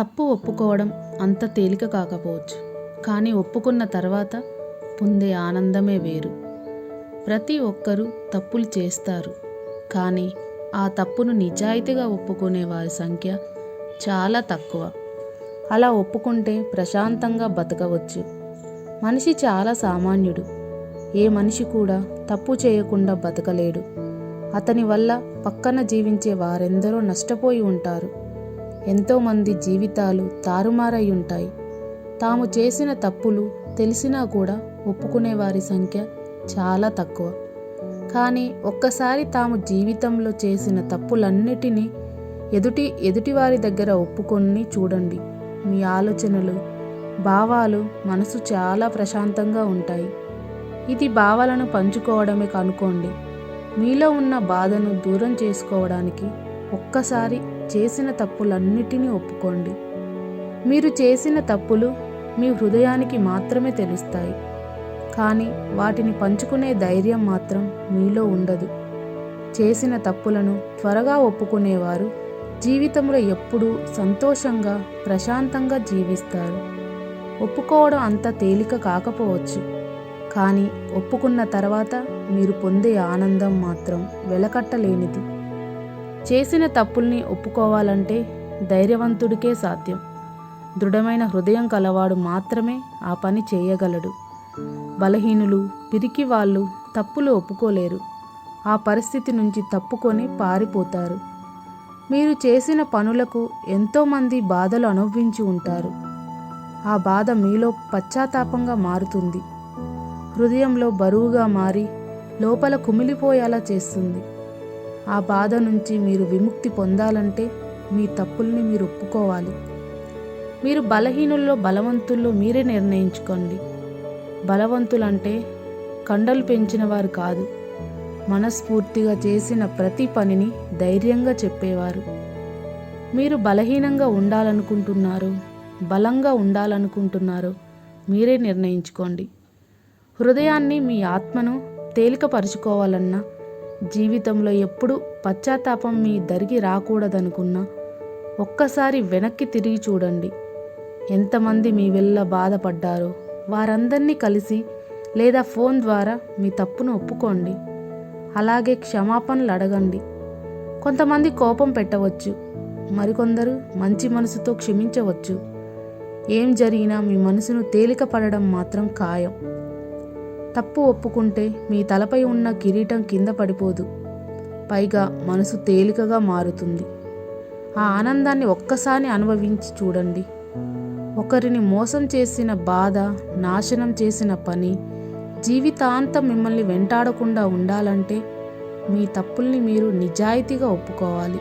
తప్పు ఒప్పుకోవడం అంత తేలిక కాకపోవచ్చు. కానీ ఒప్పుకున్న తర్వాత పొందే ఆనందమే వేరు. ప్రతి ఒక్కరూ తప్పులు చేస్తారు. కానీ ఆ తప్పును నిజాయితీగా ఒప్పుకునే వారి సంఖ్య చాలా తక్కువ. అలా ఒప్పుకుంటే ప్రశాంతంగా బతకవచ్చు. మనిషి చాలా సామాన్యుడు. ఏ మనిషి కూడా తప్పు చేయకుండా బతకలేడు. అతని వల్ల పక్కన జీవించే వారెందరో నష్టపోయి ఉంటారు. ఎంతోమంది జీవితాలు తారుమారై ఉంటాయి తాము చేసిన తప్పులు తెలిసినా కూడా ఒప్పుకునే వారి సంఖ్య చాలా తక్కువ. కానీ ఒక్కసారి తాము జీవితంలో చేసిన తప్పులన్నిటినీ ఎదుటి ఎదుటివారి దగ్గర ఒప్పుకొని చూడండి. మీ ఆలోచనలు భావాలు మనసు చాలా ప్రశాంతంగా ఉంటాయి. ఇది భావాలను పంచుకోవడమే కనుకోండి మీలో ఉన్న బాధను దూరం చేసుకోవడానికి ఒక్కసారి చేసిన తప్పులన్నిటినీ ఒప్పుకోండి. మీరు చేసిన తప్పులు మీ హృదయానికి మాత్రమే తెలుస్తాయి. కానీ వాటిని పంచుకునే ధైర్యం మాత్రం మీలో ఉండదు. చేసిన తప్పులను త్వరగా ఒప్పుకునేవారు జీవితంలో ఎప్పుడూ సంతోషంగా ప్రశాంతంగా జీవిస్తారు. ఒప్పుకోవడం అంత తేలిక కాకపోవచ్చు. కానీ ఒప్పుకున్న తర్వాత మీరు పొందే ఆనందం మాత్రం వెలకట్టలేనిది. చేసిన తప్పుల్ని ఒప్పుకోవాలంటే ధైర్యవంతుడికే సాధ్యం. దృఢమైన హృదయం కలవాడు మాత్రమే ఆ పని చేయగలడు. బలహీనులు పిరికి వాళ్ళు తప్పులు ఒప్పుకోలేరు. ఆ పరిస్థితి నుంచి తప్పుకొని పారిపోతారు. మీరు చేసిన పనులకు ఎంతోమంది బాధలు అనుభవించి ఉంటారు. ఆ బాధ మీలో పశ్చాత్తాపంగా మారుతుంది. హృదయంలో బరువుగా మారి లోపల కుమిలిపోయేలా చేస్తుంది. ఆ బాధ నుంచి మీరు విముక్తి పొందాలంటే మీ తప్పుల్ని మీరు ఒప్పుకోవాలి. మీరు బలహీనుల్లో బలవంతుల్లో మీరే నిర్ణయించుకోండి. బలవంతులంటే కండలు పెంచిన వారు కాదు. మనస్ఫూర్తిగా చేసిన ప్రతి పనిని ధైర్యంగా చెప్పేవారు. మీరు బలహీనంగా ఉండాలనుకుంటున్నారు బలంగా ఉండాలనుకుంటున్నారు మీరే నిర్ణయించుకోండి. హృదయాన్ని మీ ఆత్మను తేలికపరుచుకోవాలన్నా జీవితంలో ఎప్పుడు పశ్చాత్తాపం మీ దరికి రాకూడదనుకున్నా ఒక్కసారి వెనక్కి తిరిగి చూడండి. ఎంతమంది మీ వెళ్ళ బాధపడ్డారో వారందరినీ కలిసి లేదా ఫోన్ ద్వారా మీ తప్పును ఒప్పుకోండి. అలాగే క్షమాపణలు అడగండి. కొంతమంది కోపం పెట్టవచ్చు. మరికొందరు మంచి మనసుతో క్షమించవచ్చు. ఏం జరిగినా మీ మనసును తేలిక పడడం మాత్రం ఖాయం. తప్పు ఒప్పుకుంటే మీ తలపై ఉన్న కిరీటం కింద పడిపోదు. పైగా మనసు తేలికగా మారుతుంది. ఆ ఆనందాన్ని ఒక్కసారి అనుభవించి చూడండి. ఒకరిని మోసం చేసిన బాధ నాశనం చేసిన పని జీవితాంతం మిమ్మల్ని వెంటాడకుండా ఉండాలంటే మీ తప్పుల్ని మీరు నిజాయితీగా ఒప్పుకోవాలి.